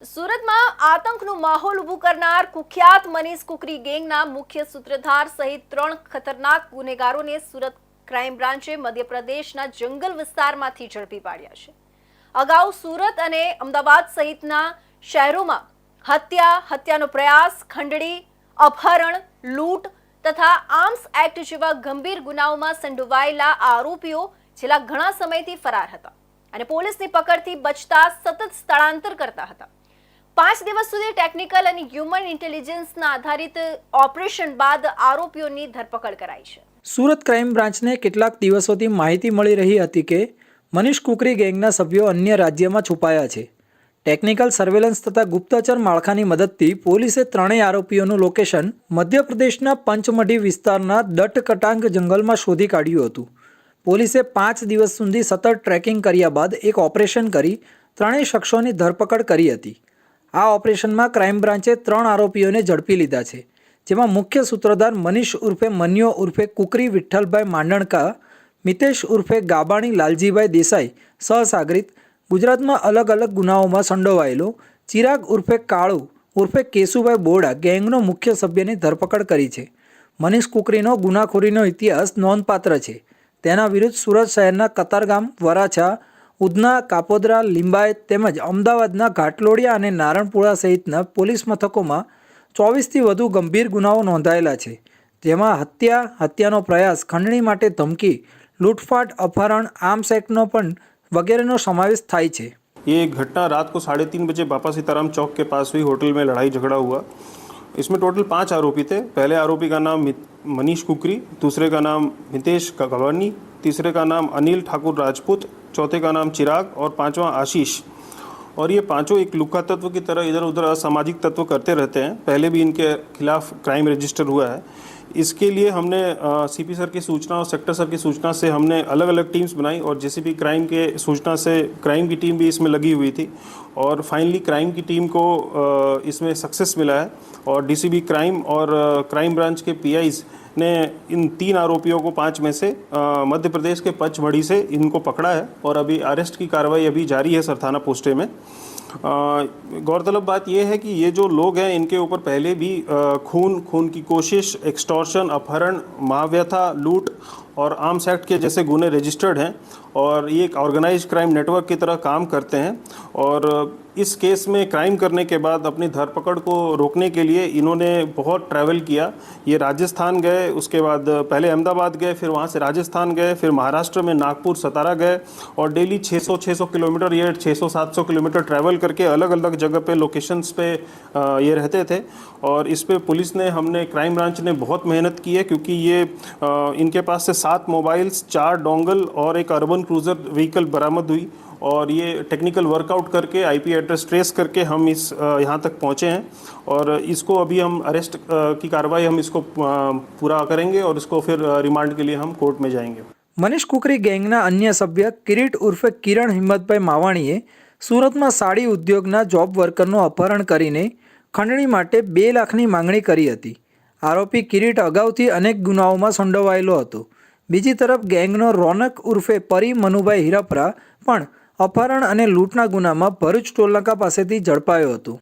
સુરતમાં આતંકનો માહોલ ઊભું કરનાર કુખ્યાત મનીષ કુકરી ગેંગના મુખ્ય સૂત્રધાર સહિત ત્રણ ખતરનાક ગુનેગારોને સુરત ક્રાઇમ બ્રાન્ચે મધ્યપ્રદેશના જંગલ વિસ્તારમાંથી ઝડપી પાડ્યા છે. અગાઉ સુરત અને અમદાવાદ સહિતના શહેરોમાં હત્યા, હત્યાનો પ્રયાસ, ખંડણી, અપહરણ, લૂંટ તથા આર્મ્સ એક્ટ જેવા ગંભીર ગુનાઓમાં સંડોવાયેલા આરોપીઓ છેલ્લા ઘણા સમયથી ફરાર હતા અને પોલીસની પકડથી બચતા સતત સ્થળાંતર કરતા હતા. પાંચ દિવસ સુધી ટેકનિકલ અને હ્યુમન ઇન્ટેલિજન્સના આધારિત ઓપરેશન બાદ આરોપીઓની ધરપકડ કરાઈ છે. સુરત ક્રાઇમ બ્રાન્ચને કેટલાક દિવસોથી માહિતી મળી રહી હતી કે મનીષ કુકરી ગેંગના સભ્યો અન્ય રાજ્યમાં છુપાયા છે. ટેકનિકલ સર્વેલન્સ તથા ગુપ્તચર માળખાની મદદથી પોલીસે ત્રણેય આરોપીઓનું લોકેશન મધ્યપ્રદેશના પંચમઢી વિસ્તારના દટકટાંગ જંગલમાં શોધી કાઢ્યું હતું. પોલીસે પાંચ દિવસ સુધી સતત ટ્રેકિંગ કર્યા બાદ એક ઓપરેશન કરી ત્રણેય શખ્સોની ધરપકડ કરી હતી. આ ઓપરેશનમાં ક્રાઇમ બ્રાન્ચે ત્રણ આરોપીઓને ઝડપી લીધા છે, જેમાં મુખ્ય સૂત્રધાર મનીષ ઉર્ફે મન્યો ઉર્ફે કુકરી, વિઠ્ઠલભાઈ માંડણકા, મિતેશ ઉર્ફે ગાબાણી, લાલજીભાઈ દેસાઈ સહસાગરિત, ગુજરાતમાં અલગ અલગ ગુનાઓમાં સંડોવાયેલો, ચિરાગ ઉર્ફે કાળુ ઉર્ફે કેશુભાઈ બોડા ગેંગનો મુખ્ય સભ્યની ધરપકડ કરી છે. મનીષ કુકરીનો ગુનાખોરીનો ઇતિહાસ નોંધપાત્ર છે. તેના વિરુદ્ધ સુરત શહેરના કતારગામ વરાછા ઉધના કાપોદરા લિંબાયત તેમજ અમદાવાદના ઘાટલોડિયા અને નારણપુરા સહિતના પોલીસ મથકોમાં ચોવીસથી વધુ ગંભીર ગુનાઓ નોંધાયેલા છે જેમાં હત્યા હત્યાનો પ્રયાસ ખંડણી માટે ધમકી લૂંટફાટ અપહરણ આર્મ્સ એક્ટનો પણ વગેરેનો સમાવેશ થાય છે ये घटना रात को साढ़े तीन बजे बापा सीताराम चौक के पास हुई होटल में लड़ाई झगड़ा हुआ इसमें टोटल पांच आरोपी थे पहले आरोपी का नाम मित- मनीष कुकरी दूसरे का नाम हितेश गवानी तीसरे का नाम अनिल ठाकुर राजपूत चौथे का नाम चिराग और पांचवा आशीष और ये पांचों एक लुक्का तत्व की तरह इधर उधर असामाजिक तत्व करते रहते हैं पहले भी इनके खिलाफ क्राइम रजिस्टर हुआ है इसके लिए हमने सीपी सर की सूचना और सेक्टर सर की सूचना से हमने अलग अलग टीम्स बनाई और जेसीबी क्राइम के सूचना से क्राइम की टीम भी इसमें लगी हुई थी और फाइनली क्राइम की टीम को इसमें सक्सेस मिला है और डीसीबी क्राइम और क्राइम ब्रांच के पीआईज ने इन तीन आरोपियों को पाँच में से मध्य प्रदेश के पचमढ़ी से इनको पकड़ा है और अभी अरेस्ट की कार्रवाई अभी जारी है सरथाना पोस्टे में। गौरतलब बात यह है कि ये जो लोग हैं इनके ऊपर पहले भी अ, खून खून की कोशिश एक्सटॉर्शन अपहरण महाव्यथा लूट और आर्म्स एक्ट के जैसे गुने रजिस्टर्ड हैं और ये एक ऑर्गेनाइज क्राइम नेटवर्क की तरह काम करते हैं और इस केस में क्राइम करने के बाद अपनी धरपकड़ को रोकने के लिए इन्होंने बहुत ट्रैवल किया। ये राजस्थान गए, उसके बाद पहले अहमदाबाद गए, फिर वहाँ से राजस्थान गए, फिर महाराष्ट्र में नागपुर, सतारा गए और डेली 600-600 किलोमीटर, ये 600-700 किलोमीटर ट्रैवल करके अलग अलग जगह पे लोकेशंस पे ये रहते थे और इस पर पुलिस ने, हमने क्राइम ब्रांच ने बहुत मेहनत की है क्योंकि ये इनके पास से सात मोबाइल्स चार डोंगल और एक अर्बन क्रूज़र व्हीकल बरामद हुई और ये टेक्निकल वर्कआउट करके आईपी एड्रेस ट्रेस करके हम इस अ, यहाँ तक पहुँचे हैं और इसको अभी हम अरेस्ट की कार्रवाई हम इसको अ, पूरा करेंगे और इसको फिर अ, रिमांड के लिए हम कोर्ट में जाएंगे મનીષ કુકરી ગેંગના અન્ય સભ્ય કિરીટ ઉર્ફે કિરણ હિંમતભાઈ માવાણીએ સુરતમાં સાડી ઉદ્યોગના જોબ વર્કરનું અપહરણ કરીને ખંડણી માટે બે લાખની માંગણી કરી હતી આરોપી કિરીટ અગાઉથી અનેક ગુનાઓમાં સંડોવાયેલો હતો બીજી તરફ ગેંગનો રોનક ઉર્ફે પરી મનુભાઈ હિરપરા પણ અપહરણ અને લૂંટના ગુનામાં ભરૂચ ટોલનાકા પાસેથી ઝડપાયો હતો.